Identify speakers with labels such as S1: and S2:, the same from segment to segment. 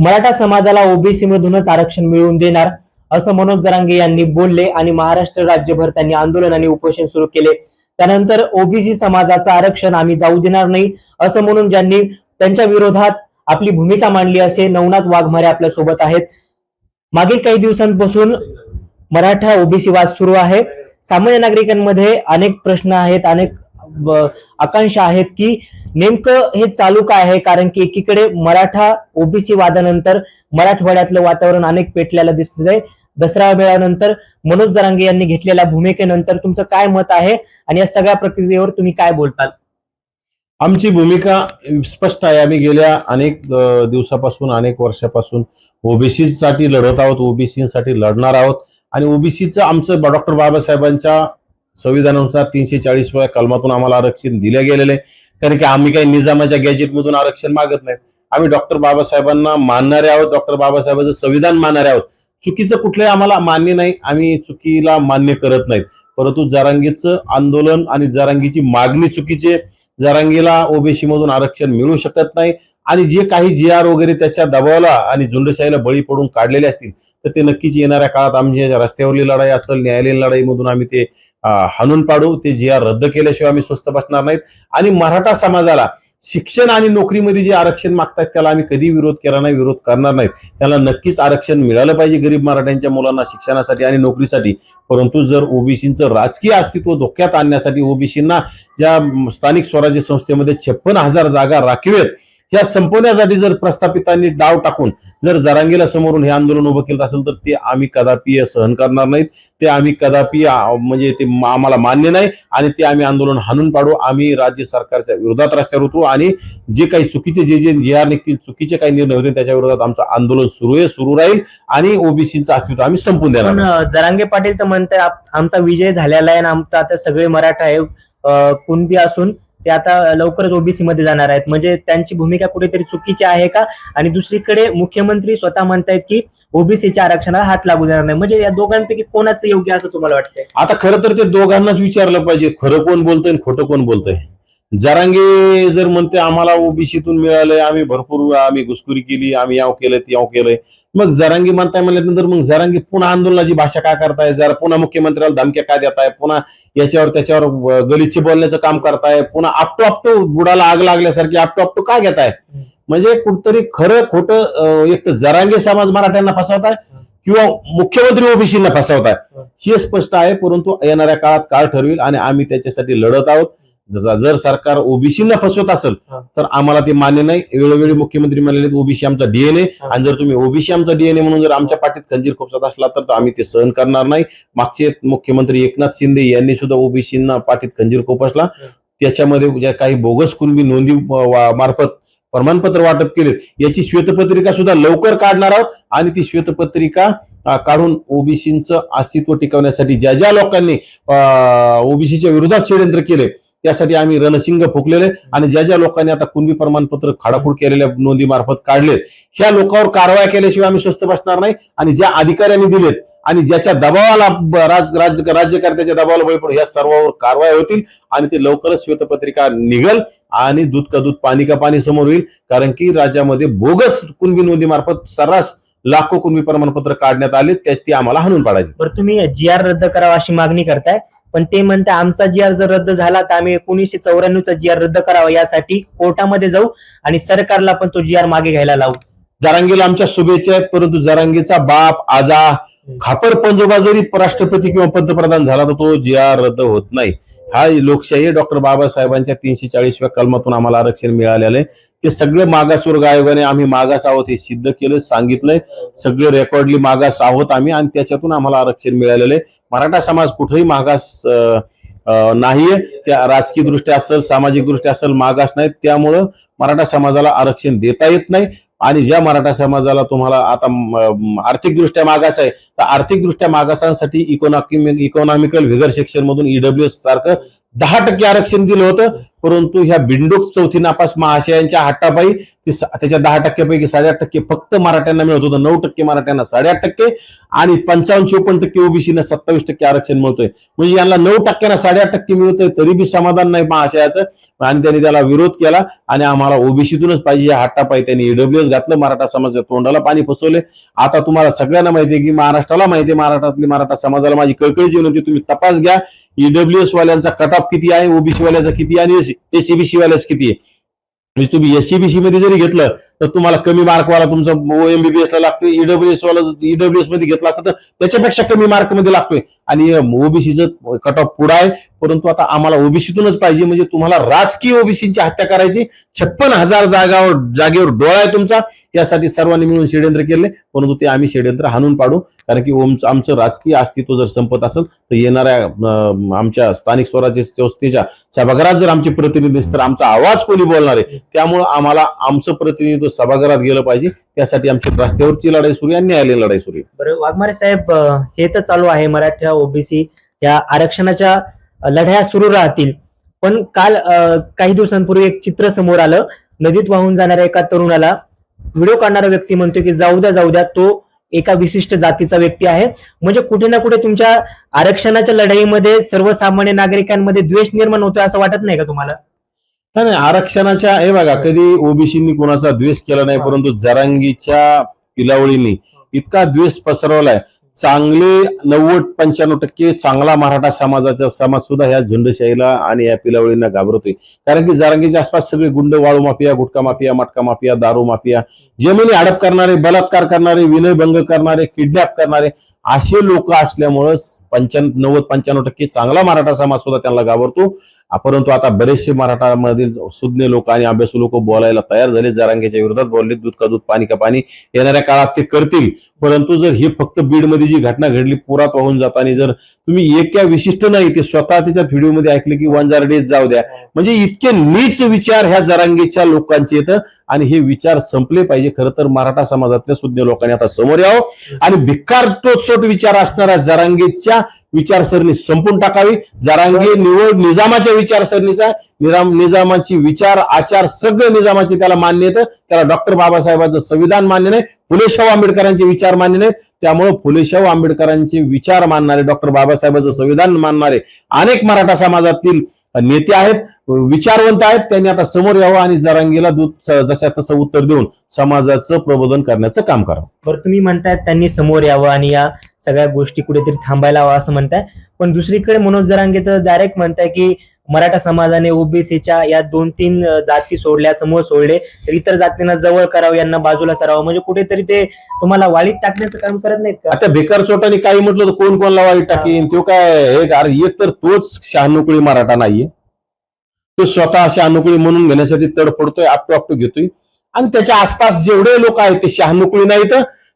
S1: मराठा समाजाला ओबीसी मधूनच आरक्षण मिळवून देणार असं मनोज जरांगे यांनी बोलले आणि महाराष्ट्र राज्यभर त्यांनी आंदोलन आणि उपोषण सुरू केले. त्यानंतर ओबीसी समाजाचं आरक्षण आम्ही जाऊ देणार नाही असं म्हणून ज्यांनी त्यांच्या विरोधात आपली भूमिका मांडली असे नवनाथ वाघमारे आपल्यासोबत आहेत. मागील काही दिवसांपासून मराठा ओबीसी वाद सुरू आहे. सामान्य नागरिकांमध्ये अनेक प्रश्न आहेत अनेक आकांक्षा आहेत की नेमकं हे चालू काय आहे? कारण की एकीकडे मराठा ओबीसी वादानंतर मराठवाड्यातलं वातावरण अनेक पेटल्याला दिसत आहे दसरा वेळानंतर मनोज जरांगे यांनी घेतलेल्या भूमिकेनंतर तुमचं काय मत आहे? आणि या सगळ्या प्रक्रियेवर तुम्ही काय बोलताल?
S2: आमची भूमिका स्पष्ट आहे. आम्ही गेल्या अनेक दिवसापासून अनेक वर्षापासून ओबीसीसाठी लढत आहोत ओबीसी साठी लढणार आहोत. आणि ओबीसीचं आमचं डॉक्टर बाबासाहेबांच्या संविधानानुसार तीनशे चाळीस कलमातून आम्हाला आरक्षण दिलं गेलेलं आहे. कारण की आम्ही काही निजामाच्या गॅजेटमधून आरक्षण मागत नाही आम्ही डॉक्टर बाबासाहेबांना मानणारे आहोत डॉक्टर बाबासाहेबांचं संविधान मानणारे आहोत. चुकीचं कुठलंही आम्हाला मान्य नाही आम्ही चुकीला मान्य करत नाहीत. परंतु जरांगीचं आंदोलन आणि जरांगीची मागणी चुकीची जारांगीला जरांगीला ओबीसी मधून आरक्षण मिळू शकत नाही. आणि जे काही जी आर वगैरे त्याच्या दबावाला आणि झुंडशाहीला बळी पडून काढलेले असतील तर ते नक्कीच येणाऱ्या काळात आमच्या रस्त्यावरली लढाई असेल न्यायालयीन लढाईमधून आम्ही ते हाणून पाडू. ते जी आर रद्द केल्याशिवाय आम्ही स्वस्त बसणार नाहीत. आणि मराठा समाजाला शिक्षण आणि नोकरीमध्ये जे आरक्षण मागतात त्याला आम्ही कधी विरोध केला नाही विरोध करणार नाहीत. त्याला नक्कीच आरक्षण मिळालं पाहिजे गरीब मराठ्यांच्या मुलांना शिक्षणासाठी आणि नोकरीसाठी. परंतु जर ओबीसीचं राजकीय अस्तित्व धोक्यात आणण्यासाठी ओबीसींना ज्या स्थानिक स्वराज्य संस्थेमध्ये छप्पन हजार जागा राखीव आहेत ह्या संपवण्यासाठी जर प्रस्थापितांनी डाव टाकून जर जरांगीला समोरून हे आंदोलन उभं केलं असेल तर ते आम्ही कदापि सहन करणार नाहीत. ते आम्ही कदापि म्हणजे ते आम्हाला मान्य नाही आणि ते आम्ही आंदोलन हाणून पाडू. आम्ही राज्य सरकारच्या विरोधात रस्त्यावर उतरू आणि जे काही चुकीचे जे जे जी आर निघतील चुकीचे काही निर्णय होतील त्याच्या विरोधात आमचं आंदोलन सुरू आहे सुरू राहील आणि ओबीसीचं अस्तित्व आम्ही संपून देणार
S1: जरांगे पाटील तर म्हणताय आप- आमचा विजय झालेला आहे आणि आमचा आता सगळे मराठा आहे कुणबी असून ते आता लवकरच ओबीसी मध्ये जाणार आहेत. म्हणजे त्यांची भूमिका कुठेतरी चुकीची आहे का? आणि दुसरीकडे मुख्यमंत्री स्वतः म्हणतायत की ओबीसीच्या आरक्षणाला हात लागू देणार नाही. म्हणजे या दोघांपैकी कोणाचं योग्य असं तुम्हाला वाटतंय?
S2: आता खरं तर ते दोघांनाच विचारलं पाहिजे. खरं कोण बोलतंय खोटं कोण बोलतंय? जरांगे जर म्हणते आम्हाला ओबीसीतून मिळालंय आम्ही भरपूर आम्ही घुसखोरी केली आम्ही याव केलं याव केलंय. मग जरांगी म्हणताय म्हणल्यानंतर मग जरांगी पुन्हा आंदोलनाची भाषा काय करताय? जरा पुन्हा मुख्यमंत्र्याला धमक्या काय देताय? पुन्हा याच्यावर त्याच्यावर गलिच्छे गलिच्छ बोलण्याचं काम करताय? पुन्हा आपटो आपटो बुडाला आग लागल्यासारखी आपटो आपटो काय घेताय? म्हणजे कुठतरी खरं खोटं एक तर जरांगे समाज मराठ्यांना फसवताय किंवा मुख्यमंत्री ओबीसींना फसवताय. हे स्पष्ट आहे परंतु येणाऱ्या काळात काळ ठरवेल आणि आम्ही त्याच्यासाठी लढत आहोत. जर सरकार ओबीसींना फसवत असेल. तर आम्हाला ते मान्य नाही. वेळोवेळी मुख्यमंत्री म्हणाले ओबीसी आमचा डीएनए. आणि जर तुम्ही ओबीसी आमचा डीएनए म्हणून जर आमच्या पाठीत खंजीर खोपसत असला तर आम्ही ते सहन करणार नाही. मागचे मुख्यमंत्री एकनाथ शिंदे यांनी सुद्धा ओबीसींना पाठीत खंजीर खोपसला. त्याच्यामध्ये ज्या काही बोगस कुणबी नोंदी मार्फत प्रमाणपत्र वाटप केले याची श्वेतपत्रिका सुद्धा लवकर काढणार आहोत. आणि ती श्वेतपत्रिका काढून ओबीसीचं अस्तित्व टिकवण्यासाठी ज्या ज्या लोकांनी ओबीसीच्या विरोधात षडयंत्र केले त्यासाठी आम्ही रणसिंग फुकलेले आणि ज्या ज्या लोकांनी आता कुणबी प्रमाणपत्र खाडाखोड केलेल्या नोंदी मार्फत काढलेत ह्या लोकांवर कारवाई केल्याशिवाय आम्ही स्वस्थ बसणार नाही आणि ज्या अधिकाऱ्यांनी दिलेत आणि ज्याच्या दबावाला राज राज्य राज्यकर्त्याच्या दबावाला बळी पडू ह्या सर्वांवर कारवाई होतील आणि ते लवकरच श्वेतपत्रिका निघल आणि दूध का दूध पाणी का पाणी समोर होईल कारण की राज्यामध्ये बोगस कुणबी नोंदीमार्फत सर्रास लाखो कुणबी प्रमाणपत्र काढण्यात आले त्यात ते आम्हाला हाणून पाडायचे.
S1: बरं तुम्ही जी आर रद्द करावा अशी मागणी करताय. पण ते म्हणते आमचा जी आर जर रद्द झाला तर आम्ही एकोणीसशे चौऱ्याण्णवचा जी आर रद्द करावा. यासाठी कोर्टामध्ये जाऊ आणि सरकारला पण तो जी आर मागे घ्यायला लावू.
S2: जरांगीला आमच्या शुभेच्छा आहेत परंतु जरांगीचा बाप आजा खापर पंजोबा जरी राष्ट्रपती किंवा पंतप्रधान झाला तर तो जी आर रद्द होत नाही. हा लोकशाही डॉक्टर बाबासाहेबांच्या तीनशे चाळीसव्या कलमातून आम्हाला आरक्षण मिळालेलं आहे. ते सगळे मागासवर्ग आयोगाने आम्ही मागास आहोत हे सिद्ध केलं सांगितलंय. सगळे रेकॉर्डली मागास आहोत आम्ही आणि त्याच्यातून आम्हाला आरक्षण मिळालेलं आहे. मराठा समाज कुठेही मागास अं, नाहीये. त्या राजकीय दृष्ट्या असेल सामाजिक दृष्ट्या असेल मागास नाहीत. त्यामुळं मराठा समाजाला आरक्षण देता येत नाही. आणि ज्या मराठा समाजाला तुम्हाला आता आर्थिकदृष्ट्या मागास आहे तर आर्थिकदृष्ट्या मागासांसाठी इकॉनॉमिक इकॉनॉमिकल व्हिगर सेक्शन मधून ईडब्ल्यू सारखं दहा टक्के आरक्षण दिलं होतं परंतु ह्या बिंडोक चौथी नापास महाशयांच्या हट्टापायी त्याच्या दहा टक्क्यापैकी साडेआठ टक्के फक्त मराठ्यांना मिळत होतं नऊ टक्के मराठ्यांना साडेआठ टक्के आणि पंचावन्न चोपन्न टक्के ओबीसीना सत्तावीस टक्के आरक्षण मिळतोय. म्हणजे यांना नऊ टक्क्यांना साडेआठ टक्के मिळतंय तरी बी समाधान नाही महाशयाचं. आणि त्यांनी त्याला विरोध केला आणि आम्हाला ओबीसीतूनच पाहिजे या हट्टापायी त्यांनी ईडब्ल्यूएस घातलं मराठा समाजाच्या तोंडाला पाणी फसवले. आता तुम्हाला सगळ्यांना माहिती आहे की महाराष्ट्राला माहिती आहे महाराष्ट्रातली मराठा समाजाला माझी कळकळी जीवन होती तुम्ही तपास घ्या. ईडब्ल्यूएस वाल्यांचा कटा ऑफ किती आहे ओबीसी वाल्याचा किती आहे आणि एसीबीसी वाल्याचा किती आहे म्हणजे तुम्ही एससीबीसी मध्ये जरी घेतलं तर तुम्हाला कमी मार्क वाला तुमचा ओएमबीबीएस ला लागतोय ईडब्ल्यूएस वाला ईडब्ल्यूएसमध्ये घेतला असं तर त्याच्यापेक्षा कमी मार्कमध्ये लागतोय. आणि ओबीसीचं कट ऑफ पुढं आहे परंतु आता आम्हाला ओबीसीतूनच पाहिजे म्हणजे तुम्हाला राजकीय ओबीसीची हत्या करायची छप्पन हजार जागावर जागेवर डोळा आहे तुमचा. यासाठी सर्वांनी मिळून षडयंत्र केले परंतु ते आम्ही षडयंत्र हाणून पाडू. कारण की ओमचं आमचं राजकीय अस्तित्व जर संपत असेल तर येणाऱ्या आमच्या स्थानिक स्वराज्य संस्थेच्या सभागृहात जर आमचे प्रतिनिधी तर आमचा आवाज कोणी बोलणार आहे? त्यामुळं आम्हाला आमचं प्रतिनिधित्व सभागृहात गेलं पाहिजे. त्यासाठी आमची रस्त्यावरची लढाई सुरू आहे आणि न्यायालयीन लढाई सुरू आहे.
S1: बरं वाघमारे साहेब हे तर चालू आहे. मराठा ओबीसी या आरक्षणाच्या लढाया लढ्या सुरू राहतील. पण काल काही दिवसांपूर्वी एक चित्र समोर आलं. नदीत वाहून जाणाऱ्या एका तरुणाला व्हिडिओ काढणारा व्यक्ती म्हणतो की जाऊ द्या जाऊ द्या तो एका विशिष्ट जातीचा व्यक्ती आहे. म्हणजे कुठे ना कुठे तुमच्या आरक्षणाच्या लढाईमध्ये सर्वसामान्य नागरिकांमध्ये द्वेष निर्माण होतोय असं वाटत नाही का तुम्हाला?
S2: नाही नाही, आरक्षणाच्या हे बघा कधी ओबीसीनी कोणाचा द्वेष केला नाही परंतु जरांगीच्या पिलावळीने इतका द्वेष पसरवलाय. चांगले नव्वद पंच्याण्णव टक्के चांगला मराठा समाजाचा समाज सुद्धा ह्या झुंडशाहीला आणि या पिलावळींना घाबरतोय. कारण की जारंगीच्या आसपास सगळे गुंड वाळू माफिया गुटखा माफिया मटका माफिया दारू माफिया जमिनी हडप करणारे बलात्कार करणारे विनयभंग करणारे किडनॅप करणारे असे लोक असल्यामुळं पंच्याण्णव नव्वद पंच्याण्णव टक्के चांगला मराठा समाज सुद्धा त्यांना घाबरतो. परंतु आता बरेचसे मराठामधील सुज्ञ लोक आणि अभ्यासू लोक बोलायला तयार झाले. जारांगेच्या विरोधात बोलले दूध का दूध पाणी का पाणी येणाऱ्या काळात ते करतील. परंतु जर हे फक्त बीडमध्ये जी घटना घडली पुरात वाहून जाताना जर तुम्ही एका विशिष्ट नाही ते स्वतः त्याच्या व्हिडिओमध्ये ऐकले की वन वंजारडेच जाऊ द्या. म्हणजे इतके नीच विचार ह्या जरांगेच्या लोकांचे येतं. आणि हे विचार संपले पाहिजे. खरं तर मराठा समाजातल्या सुज्ञ लोकांनी आता समोर यावं. आणि भिक्कार टोचसोट विचार असणाऱ्या जरांगेच्या विचारसरणी संपून टाकावी. जरांगे निवड निजामाच्या विचारसरणीचा निजाम निजामाची विचार आचार सगळं निजामाचे त्याला मान्य येतं. त्याला डॉक्टर बाबासाहेबांचं संविधान मान्य नाही. फुलेशाहू आंबेडकरांचे विचार मान्य नाहीत. त्यामुळे फुलेशाहू आंबेडकरांचे विचार मानणारे डॉक्टर बाबासाहेबांचं संविधान मानणारे अनेक मराठा समाजातील नेते आहेत विचारवंत आहेत. त्यांनी आता समोर यावं आणि जरांगीला दूध जशा तसं उत्तर देऊन समाजाचं प्रबोधन करण्याचं काम करावं.
S1: बरं तुम्ही म्हणताय त्यांनी समोर यावं आणि या सगळ्या गोष्टी कुठेतरी थांबायला हवं असं म्हणताय. पण दुसरीकडे मनोज जरांगे तर डायरेक्ट म्हणताय की मराठा समाजाने ओबीसीच्या या दोन तीन जाती सोडल्या समूह सोडले तर इतर जातींना जवळ करावं यांना बाजूला सरावं. म्हणजे कुठेतरी ते तुम्हाला वाळीत टाकण्याचं काम करत नाहीत का?
S2: आता बेकार चोटाने काही म्हटलं तर कोण कोणाला वाईट टाकेन? तो काय हे अरे एक तर तोच शहानुकळी मराठा नाहीये. तो स्वतः शहानुकळी म्हणून घेण्यासाठी तडफडतोय आपटो आपटो घेतोय. आणि त्याच्या आसपास जेवढे लोक आहेत ते शहानुकळी नाहीत.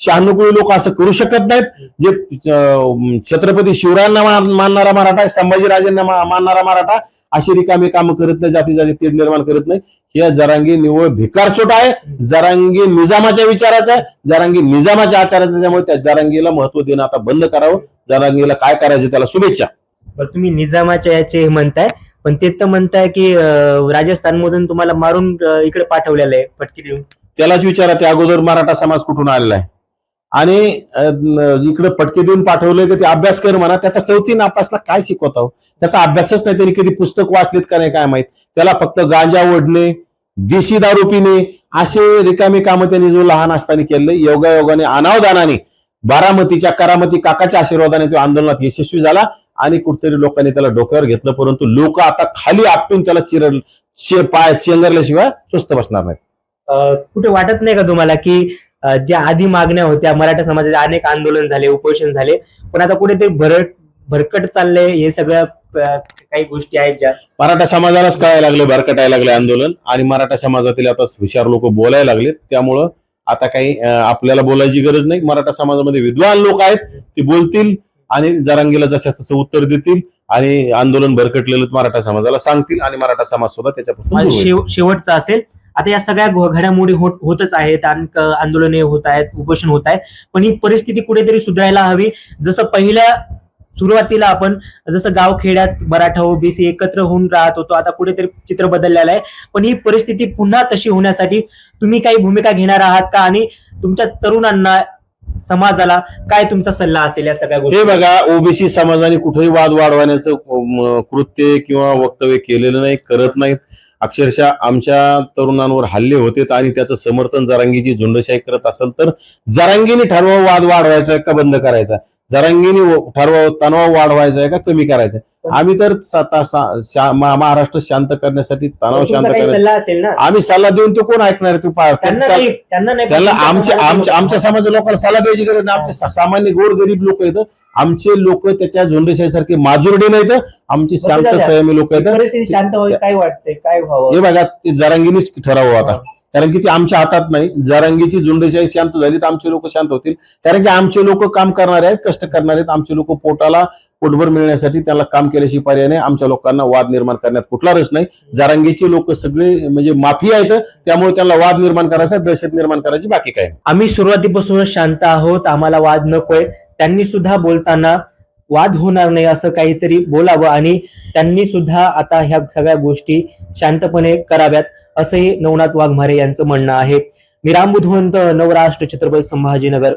S2: शहानुकळी लोक असं करू शकत नाहीत. जे छत्रपती शिवरायांना मान- मानणारा मराठा आहे संभाजीराजेंना मानणारा मराठा अशी रिकामी कामं करत नाही जाती जाती तेढ निर्माण करत नाही. हे जरांगी निवळ भिकारचोट आहे. जरांगी निजामाच्या विचाराचा आहे. जरांगी निजामाच्या आचाराचा त्याच्यामुळे त्या जरांगीला महत्त्व देणं आता बंद करावं. जरांगीला काय करायचं त्याला शुभेच्छा.
S1: बरं तुम्ही निजामाच्या याचे हे म्हणताय पण ते तर म्हणताय की राजस्थान मधून तुम्हाला मारून इकडे पाठवलेलं आहे पटकी देऊन.
S2: त्यालाच विचारा त्या अगोदर मराठा समाज कुठून आलेला आहे? आणि इकडे पटके देऊन पाठवले की ते अभ्यास कर म्हणा त्याचा चौथी नापासला काय शिकवत? आहो त्याचा अभ्यासच नाही त्यांनी कधी पुस्तक वाचलेत का नाही काय माहीत? त्याला फक्त गांजा ओढणे देशी दारू पिणे असे रिकामी कामं त्यांनी जो लहान असताना केले योगायोगाने अनावधानाने बारामतीच्या करामती काकाच्या आशीर्वादाने तो आंदोलनात यशस्वी झाला आणि कुठेतरी लोकांनी त्याला डोक्यावर घेतलं परंतु लोक आता खाली आपटून त्याला चिर चे पाय चेंगरल्याशिवाय स्वस्त बसणार नाही
S1: अं, कुठे वाटत नाही का तुम्हाला की ज्या आधी मागण्या होत्या मराठा समाजाचे अनेक आंदोलन झाले उपोषण झाले. पण आता कुठे ते भरट भरकट चाललंय हे सगळ्या काही गोष्टी आहेत ज्या.
S2: मराठा समाजालाच कळायला लागलं भरकटायला लागले आंदोलन. आणि मराठा समाजातील आता हुशार लोक बोलायला लागलेत. त्यामुळं आता काही आपल्याला बोलायची गरज नाही. मराठा समाजामध्ये विद्वान लोक आहेत ते बोलतील आणि जरांगीला जसं तसं उत्तर देतील आणि आंदोलन भरकटलेलं मराठा समाजाला सांगतील आणि मराठा समाज सुद्धा त्याच्यापासून
S1: शेवटचा असेल आता या सगळ्या घडामोडी होत होतच आहेत आंदोलने होत आहेत उपोषण होत आहे पण ही परिस्थिती कुठेतरी सुधारायला हवी. जसं पहिल्या सुरुवातीला आपण जसं गावखेड्यात मराठा ओबीसी एकत्र होऊन राहत होतो आता कुठेतरी चित्र बदललेलं आहे. पण ही परिस्थिती पुन्हा तशी होण्यासाठी तुम्ही काही भूमिका घेणार आहात का? आणि तुमच्या तरुणांना समाजाला काय तुमचा सल्ला असेल या सगळ्या
S2: हे
S1: गोष्टी
S2: बघा ओबीसी समाजाने कुठेही वाद वाढवण्याचं कृत्य किंवा वक्तव्य केलेलं नाही करत नाहीत. अक्षरशः आमच्या तरुणांवर हल्ले होते आणि त्याचं समर्थन जरांगीची झुंडशाही करत असेल तर जरांगीने ठरवा वाद वाढवायचा आहे का बंद करायचा? जरांगीने ठरवा तणाव वाढवायचा आहे का कमी करायचा? आम्ही तर महाराष्ट्र शांत करण्यासाठी तणाव शांत
S1: ना?
S2: आम्ही सल्ला देऊन ते कोण ऐकणार आहे? तू
S1: त्यांना
S2: आमच्या आमच्या समाज लोकांना सल्ला द्यायची गरज नाही. आमचे सामान्य गोर गरीब लोक आहेत. आमचे लोक त्याच्या झुंडशाहीसारखे माजुरडे नाहीत. आमची शांत. संयमी लोक आहेत.
S1: काय वाटतंय? काय
S2: हे बघा ते जरांगीनेच ठरावं आता. कारण की ते आमच्या हातात नाही. जरांगीची झुंडशाही शांत झाली तर आमचे लोक शांत होतील. कारण की आमचे लोक काम करणारे आहेत कष्ट करणारे आहेत. आमचे लोक पोटाला पोटभर मिळण्यासाठी त्याला काम केल्याशिवाय पर्याय नाही. आमच्या लोकांना वाद निर्माण करण्यात कुठला रस नाही. जरांगीचे लोक सगळे म्हणजे माफी आहेत त्यामुळे त्यांना वाद निर्माण करायचा दहशत निर्माण करायची बाकी काय
S1: आम्ही सुरुवातीपासूनच शांत आहोत. आम्हाला वाद नकोय. त्यांनी सुद्धा बोलताना वाद होणार नाही असं काहीतरी बोलावं आणि त्यांनी सुद्धा आता ह्या सगळ्या गोष्टी शांतपणे कराव्यात असंही नवनाथ वाघमारे यांचं म्हणणं आहे. मी राम बुधवंत नवराष्ट्र छत्रपती संभाजीनगर.